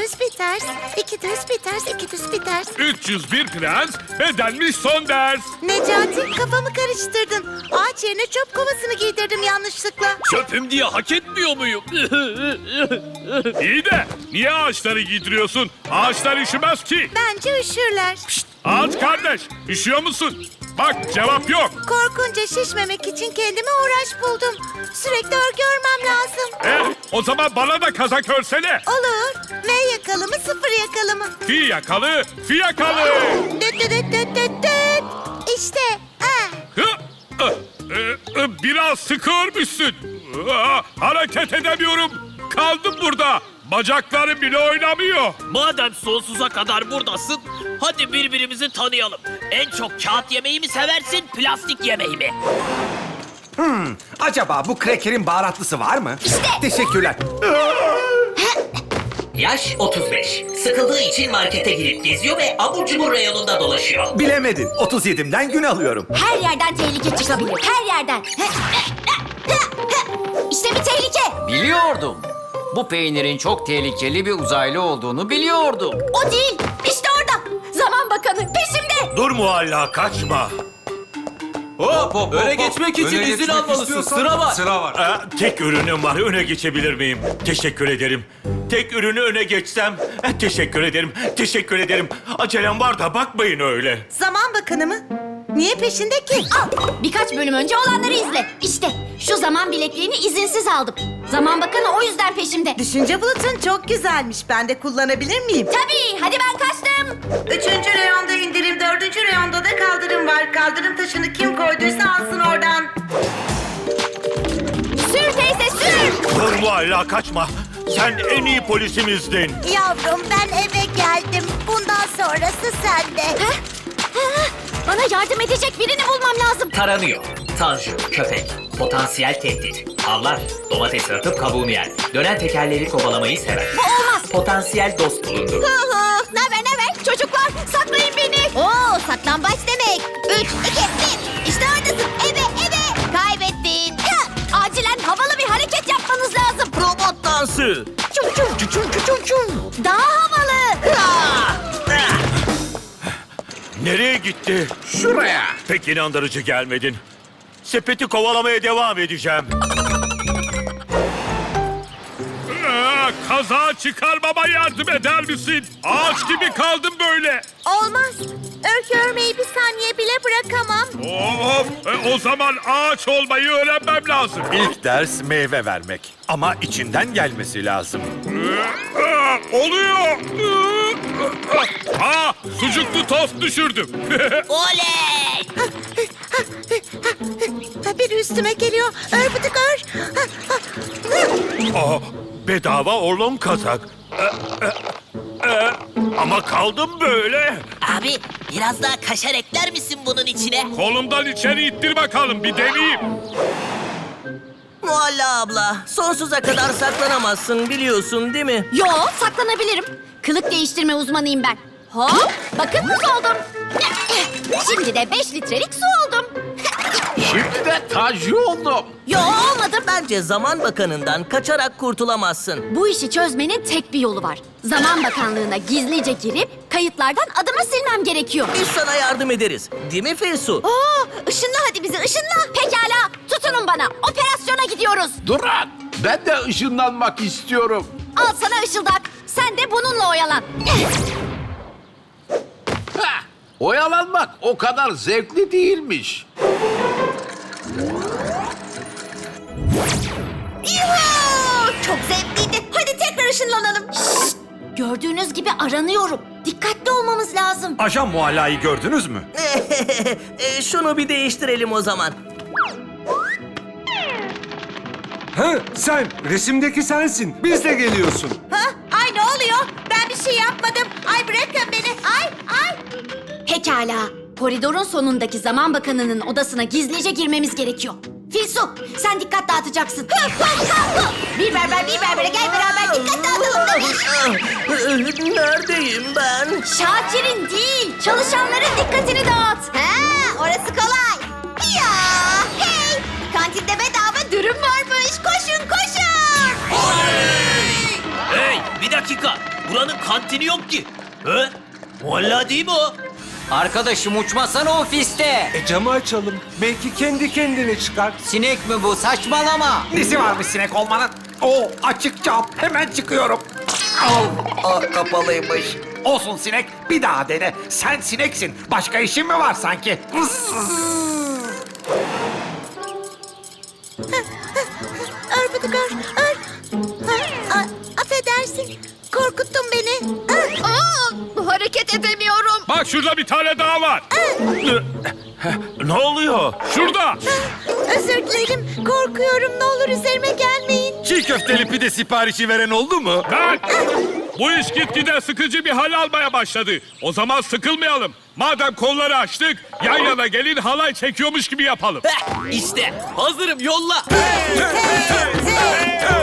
düz bir ters. İki düz bir ters, iki düz bir ters. 301 prens bedenmiş son ders. Necati kafamı karıştırdın. Ağaç yerine çöp kovasını giydirdim yanlışlıkla. Çöpüm diye hak etmiyor muyum? İyi de niye ağaçları giydiriyorsun? Ağaçlar üşümez ki. Bence üşürler. Ağaç kardeş, üşüyor musun? Bak cevap yok. Korkunca şişmemek için kendime uğraş buldum. Sürekli örgü örmem lazım. E, o zaman bana da kazak örsene. Olur. V yakalı mı sıfır yakalı mı? Fi yakalı, fi yakalı. Düt düt düt düt düt düt. İşte. Hı, ı, ı, ı, Biraz sıkı örmüşsün. Aa, Hareket edemiyorum. Kaldım burada. Bacaklarım bile oynamıyor. Madem sonsuza kadar buradasın, hadi birbirimizi tanıyalım. En çok kağıt yemeği mi seversin, plastik yemeği mi? Acaba bu krekerin baharatlısı var mı? İşte. Teşekkürler. Yaş 35. Sıkıldığı için markete girip geziyor ve abur cubur reyonunda dolaşıyor. Bilemedin. 37'imden gün alıyorum. Her yerden tehlike çıkabilir. Her yerden. İşte bir tehlike. Biliyordum. Bu peynirin çok tehlikeli bir uzaylı olduğunu biliyordum. O değil. İşte Dur muhalla kaçma. Hop hop Öne geçmek için izin almalısın. Sıra var. Sıra var. Aa, tek ürünüm var. Öne geçebilir miyim? Teşekkür ederim. Tek ürünü öne geçsem. eh, Teşekkür ederim. Teşekkür ederim. Acelem var da bakmayın öyle. Zaman bakanı mı? Niye peşinde ki? Al. Birkaç bölüm önce olanları izle. İşte şu zaman bilekliğini izinsiz aldım. Zaman Bakanı o yüzden peşimde. Düşünce bulutun çok güzelmiş. Ben de kullanabilir miyim? Tabii. Hadi ben kaçtım. Üçüncü reyonda indirim, dördüncü reyonda da kaldırım var. Kaldırım taşını kim koyduysa alsın oradan. Sür teyze sür. Dur muhalla kaçma. Sen en iyi polisimizdin. Yavrum ben eve geldim. Bundan sonrası sende. Bana yardım edecek birini bulmam lazım. Taranıyor. Tanju, köpek. Potansiyel tehdit. Avlar. Domates atıp kabuğunu yer. Dönen tekerleri kovalamayı sever. Bu olmaz. Potansiyel dost bulundu. Ne haber ne haber? Çocuklar saklayın beni. Oo saklambaç demek. Üç, iki, bir. İşte oradasın. Eve eve. Kaybettin. Ya, acilen havalı bir hareket yapmanız lazım. Robot dansı. Çum çum çum çum çum çum. Daha havalı. Nereye gitti? Şuraya. Pek inandırıcı gelmedin. Sepeti kovalamaya devam edeceğim. Kaza çıkarmama yardım eder misin? Ağaç gibi kaldım böyle. Olmaz. Örgü örmeyi bir saniye bile bırakamam. Of, e, o zaman ağaç olmayı öğrenmem lazım. İlk ders meyve vermek. Ama içinden gelmesi lazım. Aa, oluyor. Aa, sucuklu tost düşürdüm. Oley. Ha, Biri üstüme geliyor. Ör bıdık ör. Ha, ha. Aa, bedava orlon kazak. E, e, e, ama kaldım böyle. Abi biraz daha kaşar ekler misin bunun içine? Kolumdan içeri ittir bakalım bir deneyeyim. Mualla abla, sonsuza kadar saklanamazsın biliyorsun değil mi? Yo saklanabilirim. Kılık değiştirme uzmanıyım ben. Hop bakın buz oldum. Şimdi de 5 litrelik su oldum. Şimdi de Tanju oldum. Yo olmadım. Bence zaman bakanından kaçarak kurtulamazsın. Bu işi çözmenin tek bir yolu var. Zaman Bakanlığı'na gizlice girip kayıtlardan adımı silmem gerekiyor. Biz sana yardım ederiz. Değil mi Fesu? Oo, ışınla hadi bizi ışınla. Pekala tutunun bana. Operasyona gidiyoruz. Duran! Ben de ışınlanmak istiyorum. Al sana ışıldak. Sen de bununla oyalan. Hah! Oyalanmak o kadar zevkli değilmiş. Yuhuu! Çok zevkliydi. Hadi tekrar ışınlanalım. Şşt! Gördüğünüz gibi aranıyorum. Dikkatli olmamız lazım. Ajan muhallayı gördünüz mü? E, şunu bir değiştirelim o zaman. Ha, sen resimdeki sensin. Biz de geliyorsun. Ha? Ay ne oluyor? Ben bir şey yapmadım. Ay bırakın beni. Ay ay. Pekala. Koridorun sonundaki Zaman Bakanı'nın odasına gizlice girmemiz gerekiyor. Filsu, sen dikkat dağıtacaksın. bir berber, bir berbere gel beraber dikkat dağıtalım Neredeyim ben? Şakir'in değil, çalışanların dikkatini dağıt. Ha, orası kolay. Ya hey. Kantinde bedava dürüm varmış. Koşun koşun. Hey, bir dakika. Buranın kantini yok ki. He? Muhalla değil mi o? Arkadaşım uçmasana ofiste. E camı açalım. Belki kendi kendine çıkar. Sinek mi bu? Saçmalama. Nesi varmış sinek olmanın? Oo açık cam. Hemen çıkıyorum. Al. Ah kapalıymış. Olsun sinek. Bir daha dene. Sen sineksin. Başka işin mi var sanki? Korkuttun beni. Ah, Aa, hareket edemiyorum. Bak şurada bir tane daha var. ne oluyor? Şurada. özür dilerim. Korkuyorum. Ne olur üzerime gelmeyin. Çiğ köfteli pide siparişi veren oldu mu? Ben. Bu iş gitgide sıkıcı bir hal almaya başladı. O zaman sıkılmayalım. Madem kolları açtık, yan yana gelin halay çekiyormuş gibi yapalım. İşte hazırım yolla. Muhalla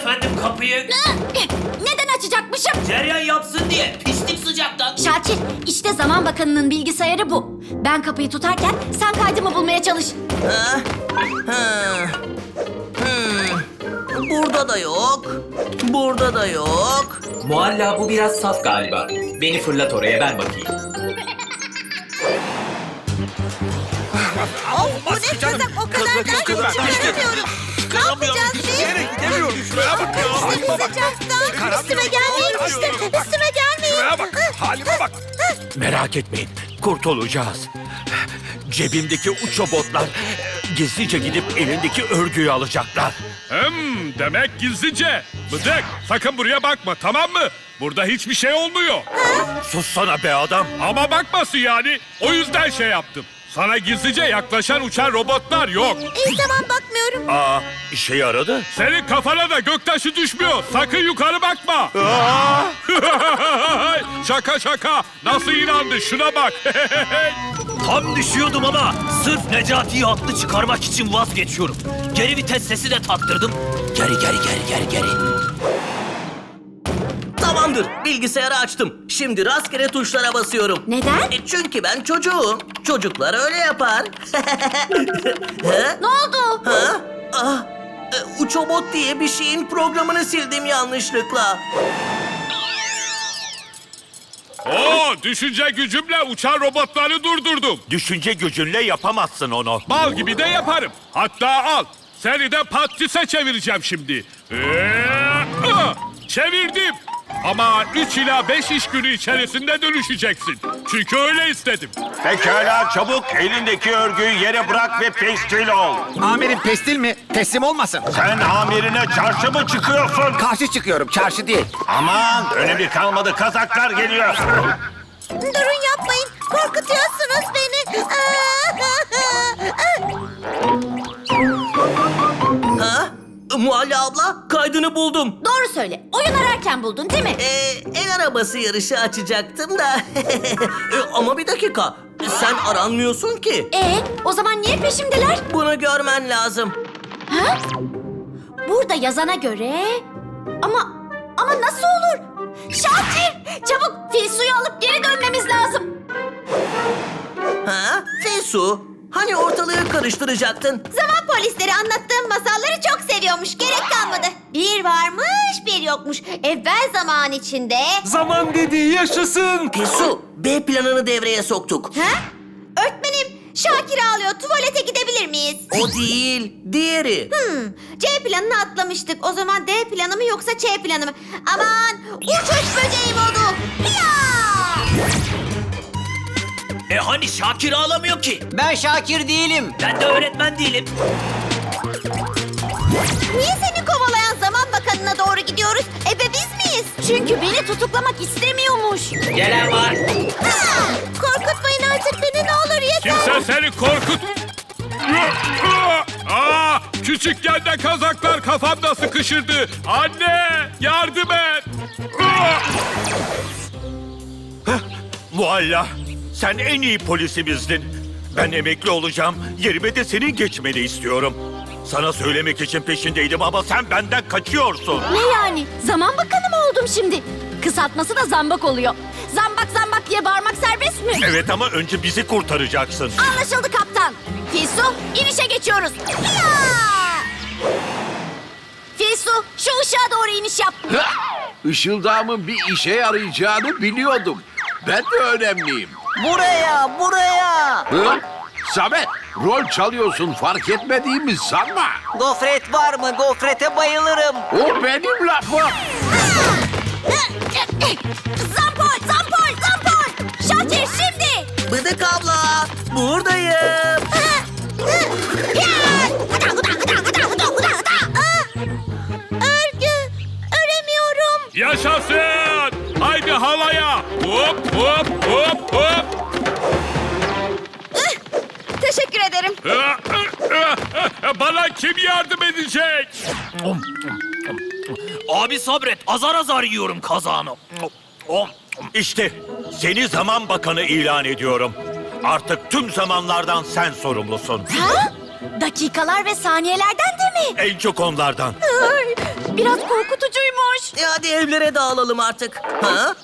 efendim kapıyı? Neden açacakmışım? Ceryan yapsın diye pislik sıcaktan. Şakir, işte zaman bakanının bilgisayarı bu. Ben kapıyı tutarken sen kaydımı bulmaya çalış. Burada da yok. Burada da yok. Mualla bu biraz saf galiba. Beni fırlat oraya ben bakayım. Bu ne kızak o kadar da çıkaramıyorum. Ne yapacağız biz? Nereye gidemiyorum. Şuraya bak ya. İşte sıcaktan. Üstüme gelmeyin işte. Üstüme gelmeyin. Şuraya bak. Halime bak. Merak etmeyin, kurtulacağız. Cebimdeki uçobotlar gizlice gidip elindeki örgüyü alacaklar. Hem demek gizlice. Bıdık sakın buraya bakma tamam mı? Burada hiçbir şey olmuyor. Sussana be adam. Ama bakmasın yani. O yüzden şey yaptım. Sana gizlice yaklaşan uçan robotlar yok. İyi tamam bakmıyorum. Aa, işe yaradı. Senin kafana da göktaşı düşmüyor. Sakın yukarı bakma. şaka şaka. Nasıl inandı şuna bak. Tam düşüyordum ama sırf Necati'yi haklı çıkarmak için vazgeçiyorum. Geri vites sesi de taktırdım. Geri geri geri geri geri. Tamamdır. Bilgisayarı açtım. Şimdi rastgele tuşlara basıyorum. Neden? E çünkü ben çocuğum. Çocuklar öyle yapar. ha? Ne oldu? Ha? Ah, e, Uçobot diye bir şeyin programını sildim yanlışlıkla. Oo, düşünce gücümle uçan robotları durdurdum. Düşünce gücünle yapamazsın onu. Bal gibi de yaparım. Hatta al. Seni de pattise çevireceğim şimdi. Ee, ah, çevirdim. Ama 3 ila 5 iş günü içerisinde dönüşeceksin. Çünkü öyle istedim. Pekala çabuk elindeki örgüyü yere bırak ve pestil ol. Amirim pestil mi? Teslim olmasın. Sen amirine çarşı mı çıkıyorsun? Karşı çıkıyorum. Çarşı değil. Aman önemi kalmadı kazaklar geliyor. Durun yapmayın. Korkutuyorsunuz beni. Ha? Muhalle abla kaydını buldum. Doğru söyle. Oyun ararken buldun değil mi? Ee, el arabası yarışı açacaktım da. E, Ama bir dakika. Sen aranmıyorsun ki. Ee, o zaman niye peşimdeler? Bunu görmen lazım. Ha? Burada yazana göre... Ama ama nasıl olur? Şakir! Çabuk fil suyu alıp geri dönmemiz lazım. Ha? Fesu. Hani ortalığı karıştıracaktın? Zaman polisleri anlattığım masalları çok seviyormuş. Gerek kalmadı. Bir varmış bir yokmuş. Evvel zaman içinde... Zaman dediği yaşasın. Fesu, B planını devreye soktuk. Ha? Öğretmenim Şakir ağlıyor. Tuvalete gidebilir miyiz? O değil, diğeri. Hmm, C planını atlamıştık. O zaman D planı mı yoksa C planı mı? Aman uçuş böceği modu. Ya! E hani Şakir ağlamıyor ki? Ben Şakir değilim. Ben de öğretmen değilim. Niye seni kovalayan zaman bakanına doğru gidiyoruz? Ebe biz miyiz? Çünkü beni tutuklamak istemiyormuş. Gelen var. Ha! Korkutmayın artık beni ne olur yeter. Kimse seni korkut... Aa, küçükken de kazaklar kafamda sıkışırdı. Anne, yardım et. Mualla sen en iyi polisimizdin. Ben emekli olacağım. Yerime de senin geçmeni istiyorum. Sana söylemek için peşindeydim ama sen benden kaçıyorsun. Ne yani? Zaman bakanı mı oldum şimdi? Kısaltması da zambak oluyor. Zambak zambak diye bağırmak serbest mi? Evet ama önce bizi kurtaracaksın. Anlaşıldı kaptan. Filsu inişe geçiyoruz. Ya! Filsu şu ışığa doğru iniş yap. Işıldağımın bir işe yarayacağını biliyordum. Ben de önemliyim. Buraya, buraya. Hı? Samet, rol çalıyorsun fark etmediğimi sanma. Gofret var mı? Gofrete bayılırım. O benim lafım. Zampol, zampol, zampol. Şakir şimdi. Bıdık abla, buradayım. Bana kim yardım edecek? Abi sabret azar azar yiyorum kazağını. İşte seni zaman bakanı ilan ediyorum. Artık tüm zamanlardan sen sorumlusun. Ha? Dakikalar ve saniyelerden de mi? En çok onlardan. Ay, biraz korkutucuymuş. E hadi evlere dağılalım artık. Ha?